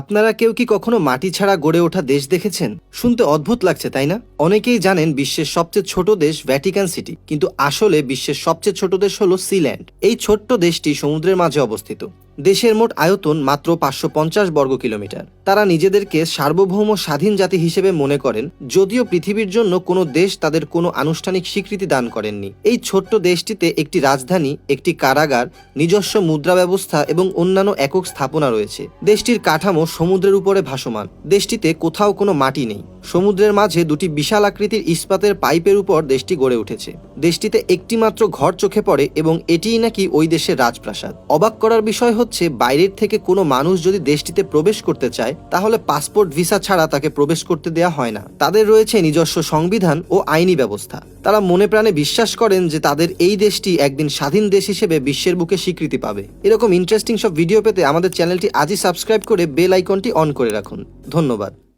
আপনারা কেউ কি কখনো মাটি ছাড়া গড়ে ওঠা দেশ দেখেছেন? শুনতে অদ্ভুত লাগছে, তাই না? অনেকেই জানেন বিশ্বের সবচেয়ে ছোট দেশ ভ্যাটিকান সিটি, কিন্তু আসলে বিশ্বের সবচেয়ে ছোট দেশ হলো সিল্যান্ড। এই ছোট্ট দেশটি সমুদ্রের মাঝে অবস্থিত। দেশের মোট আয়তন মাত্র পাঁচশো পঞ্চাশ বর্গ কিলোমিটার। তারা নিজেদেরকে সার্বভৌম স্বাধীন জাতি হিসেবে মনে করেন, যদিও পৃথিবীর জন্য কোনো দেশ তাদের কোনো আনুষ্ঠানিক স্বীকৃতি দান করেননি। এই ছোট্ট দেশটিতে একটি রাজধানী, একটি কারাগার, নিজস্ব মুদ্রা ব্যবস্থা এবং অন্যান্য একক স্থাপনা রয়েছে। দেশটির কাঠামো সমুদ্রের উপরে ভাসমান। দেশটিতে কোথাও কোনো মাটি নেই। সমুদ্রের মাঝে দুটি বিশাল আকৃতির ইস্পাতের পাইপের উপর দেশটি গড়ে উঠেছে। দেশটিতে একটি মাত্র ঘর চোখে পড়ে এবং এটিই নাকি ওই দেশের রাজপ্রাসাদ। অবাক করার বিষয় হচ্ছে, বাইরের থেকে কোনো মানুষ যদি দেশটিতে প্রবেশ করতে চায়, তাহলে পাসপোর্ট ভিসা ছাড়া তাকে প্রবেশ করতে দেয়া হয় না। তাদের রয়েছে নিজস্ব সংবিধান ও আইনি ব্যবস্থা। তারা মনে প্রাণে বিশ্বাস করেন যে তাদের এই দেশটি একদিন স্বাধীন দেশ হিসেবে বিশ্বের বুকে স্বীকৃতি পাবে। এরকম ইন্টারেস্টিং সব ভিডিও পেতে আমাদের চ্যানেলটি আজই সাবস্ক্রাইব করে বেল আইকনটি অন করে রাখুন। ধন্যবাদ।